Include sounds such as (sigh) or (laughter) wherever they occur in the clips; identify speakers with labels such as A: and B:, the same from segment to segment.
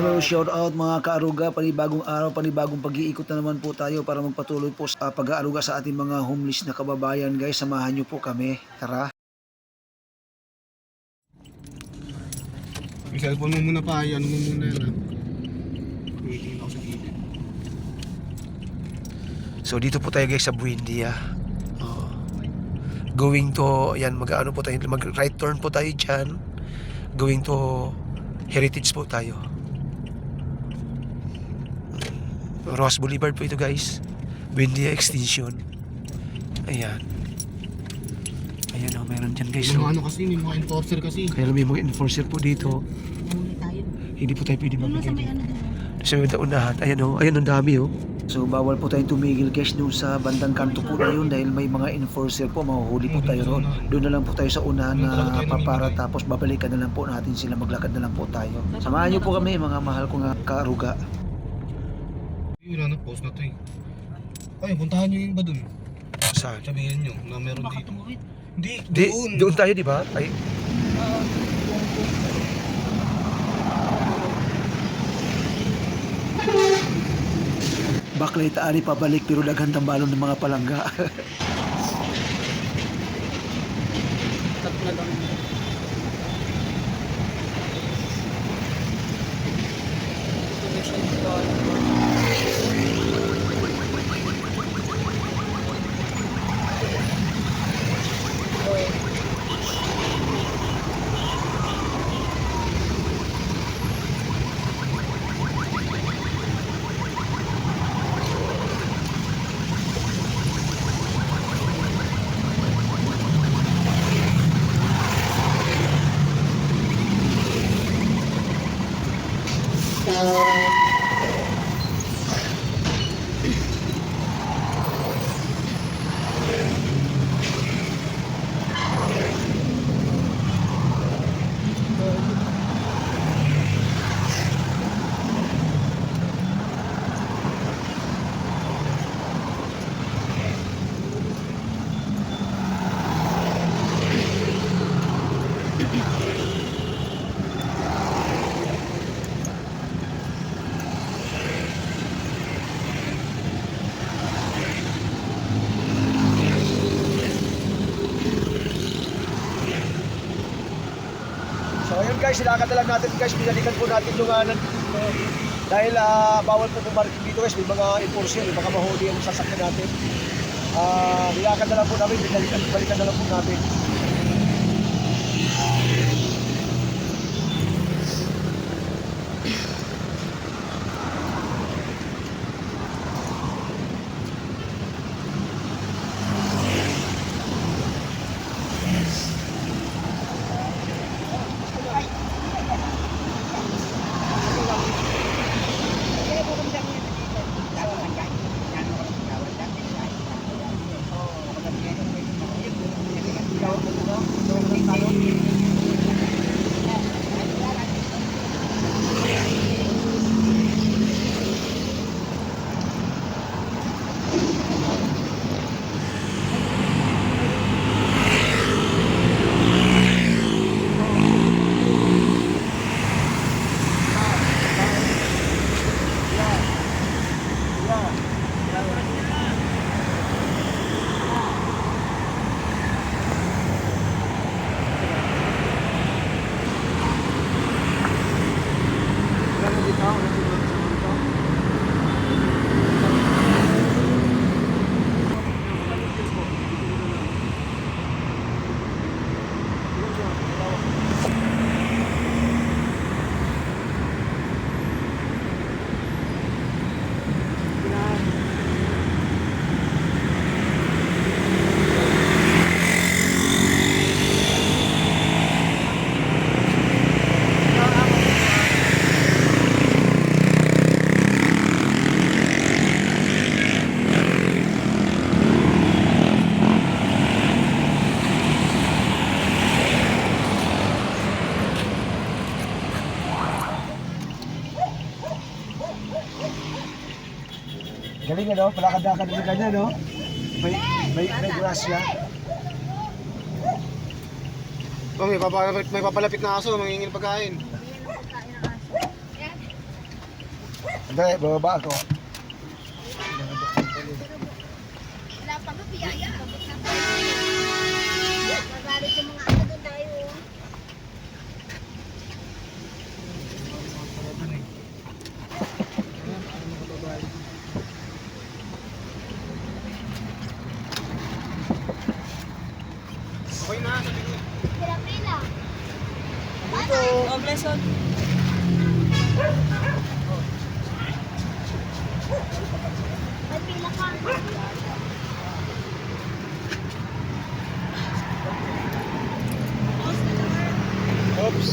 A: Hello, shout out mga kaaruga, panibagong araw, panibagong pag-iikot na naman po tayo para magpatuloy po sa pag-aaruga sa ating mga homeless na kababayan guys. Samahan niyo po kami. Tara.
B: Yung cellphone mo muna pa, ano mo muna yan ha. Waiting ako sa gilid.
C: So dito po tayo guys sa Buendia. Oh. Going to, yan, mag-ano po tayo, mag right turn po tayo dyan. Going to Heritage po tayo. Ross Boulevard po ito guys. Buendia Extension. Ayan. Ayan o, meron dyan guys.
B: Mga ano kasi, yung mga enforcer kasi.
C: Kaya may mga enforcer po dito. Hindi po tayo pwede mamigay
D: may
C: dito.
D: ano.
C: Sa may unahan. Ayan o, ayan ang dami oh. o.
A: So bawal po tayong tumigil guys doon sa bandang kanto po na yun dahil may mga enforcer po, mahuhuli po tayo roon. Doon na lang po tayo sa unahan na papara tapos babalikan na lang po natin sila, maglakad na lang po tayo. Samahan niyo po kami mga mahal ko nga
B: Yun, ano, post na to eh. Ay, puntahan nyo yung ba dun?
C: Saan?
B: Sabihin nyo na meron
D: Baka
B: dito.
D: tumuwid.
B: Hindi,
C: Di,
B: doon.
C: doon tayo di ba? Ay,
A: Baklay taari pabalik pero daghan tambalon ng mga palangga.
D: Lang.
A: Ayun guys, silakad na lang natin guys, pinalikan po natin yung uh, dahil ah, bawal po pumarking dito guys, may mga enforcer, may mga mahuli ang sasakyan natin. Ah, nilakad na lang po namin, pinalikan, balikan na lang po natin. Galing ano, palakad-lakad sa kanya no. May, may, may grasya.
B: Oh, may papalapit, may papalapit na aso, mangingin pagkain.
A: Hindi, bababa ako.
D: Wala pa ba biyaya? Magalit yung mga ano doon tayo. Pila-pila.
E: Oh, bless God.
D: May pila ka.
A: Oops.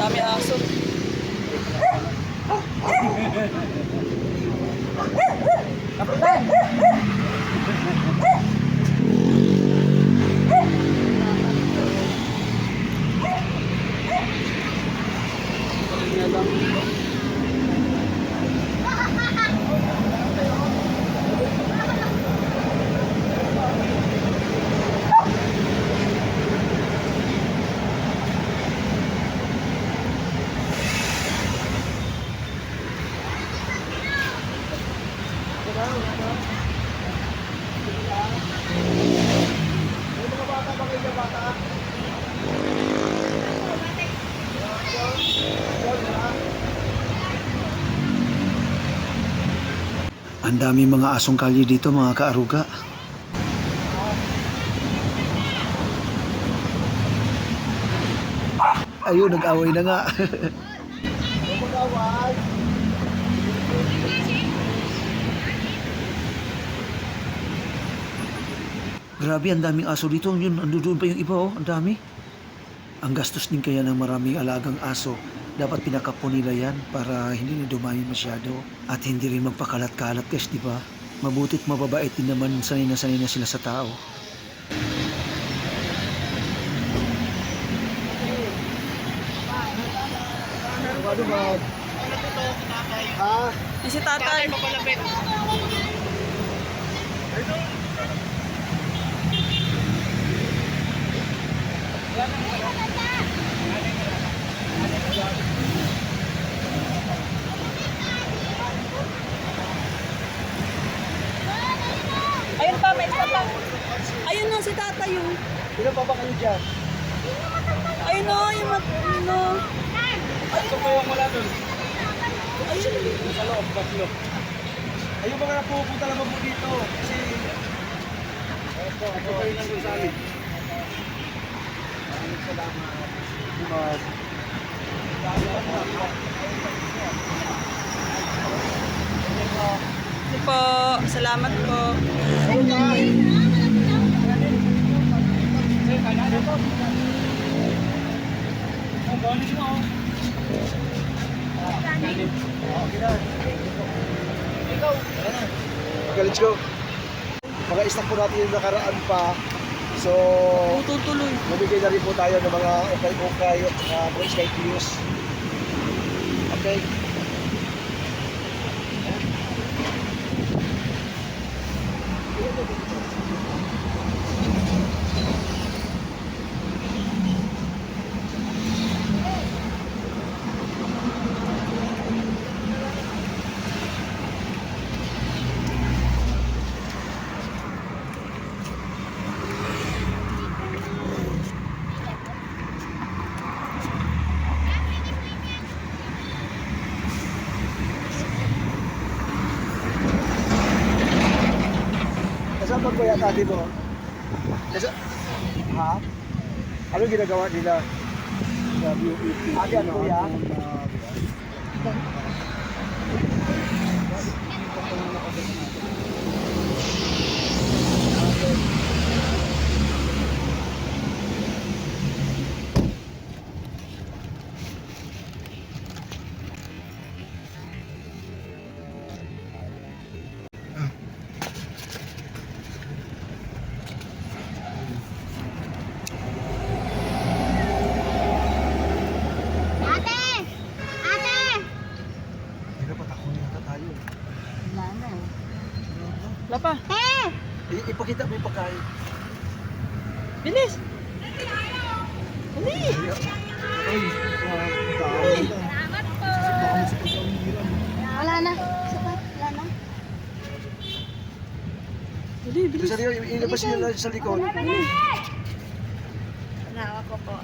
E: Dami aso.
A: Ang dami mga asong kalye dito mga kaaruga. Ayun, nag-away na nga. (laughs) Grabe, ang daming aso dito. Yun, andoon pa yung iba, oh. Ang dami. Ang gastos din kaya ng maraming alagang aso. Dapat pinakapo nila yan para hindi na dumayo masyado. At hindi rin magpakalat-kalat, guys, di ba? Mabutit mababait din naman sanay na sanay na sila sa tao.
E: Yung si tatay. Ayun pa, may isa pa. Ayun na si tatay yung.
A: Sino pa ba kayo dyan?
E: Ayun na, yung mat...
A: Ito pa yung wala doon. Sa loob, tatlo. Ayun mga napupunta naman po dito. Kasi... Ito, ito kayo nang gusali. Maraming salamat. Mas...
E: Ito po. Salamat po.
A: Okay, let's go. Mga stock po natin yung nakaraan pa. So,
E: Tutuloy.
A: namigay na rin po tayo ng mga ukay-ukay at uh, mga sky views. Okay. Ko yata din mo. Kasi, ha? Ano ginagawa nila? Ate, ano kuya?
D: Ate!
A: Pa.
D: Eh!
A: I- ipakita mo yung pagkain.
E: Bilis. Dali.
A: Ayun.
B: Ay, ah.
D: Salamat po.
B: Umiram.
D: Wala na. Sapat. Wala na.
E: Bilis.
A: Sa likod, ilabas niyo lang sa likod.
D: Nawa ko po.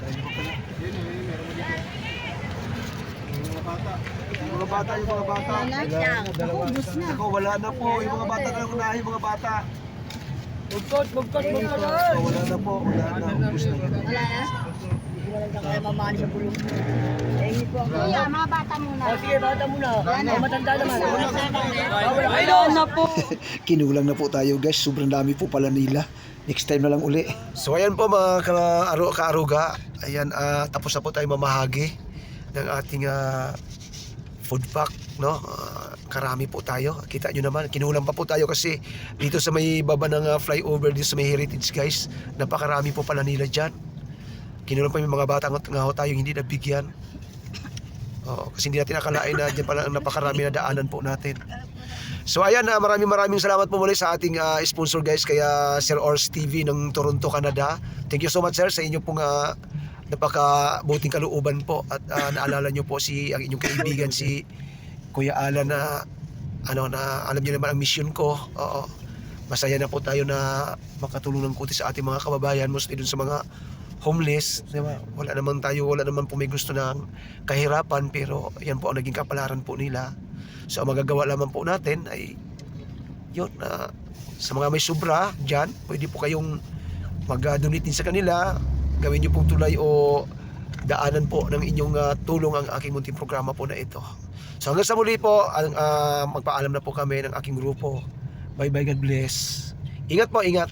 A: Tayo pa pala.
B: Yun, yun, yun, meron mo dito. Yung mga bata.
A: Mga bata, yung mga bata.
D: Wala na. Ako, ubus na.
A: Ako, wala na po. Yung mga bata na unahin, yung mga bata.
E: Bugkot, bugkot, bugkot.
A: Oh, wala na po. Wala na. Ubus na.
D: Wala na. Kuya, mga bata muna. sige, bata muna. Wala na. Matanda naman.
E: Wala na po. (laughs)
A: Kinulang na po tayo guys. Sobrang dami po pala nila. Next time na lang uli.
C: So ayan po mga kaaro kaaruga. Ayan ah, tapos na po tayo mamahagi ng ating ah, food pack no. Ah, karami po tayo. Kita nyo naman, kinulang pa po tayo kasi dito sa may baba ng ah, flyover dito sa may heritage guys, napakarami po pala nila diyan. Kinulang pa yung mga bata nga ho tayo hindi nabigyan. Oo, kasi hindi natin akalain na dyan pala ang napakarami na daanan po natin. So ayan na maraming maraming salamat po muli sa ating ah, sponsor guys kaya Sir Ors TV ng Toronto, Canada. Thank you so much sir sa inyo pong uh, napakabuting kalooban po at ah, naalala nyo po si ang inyong kaibigan si Kuya Alan na ano na alam niyo naman ang mission ko. Oo. Masaya na po tayo na makatulong ng kunti sa ating mga kababayan mostly dun sa mga homeless, di ba? Wala naman tayo, wala naman po may gusto ng kahirapan pero yan po ang naging kapalaran po nila. So ang magagawa lamang po natin ay yun na sa mga may sobra dyan, pwede po kayong mag-donate din sa kanila, gawin nyo pong tulay o daanan po ng inyong ah, tulong ang aking munting programa po na ito. So hanggang sa muli po, ang, ah, magpaalam na po kami ng aking grupo. Bye bye, God bless. Ingat po, ingat.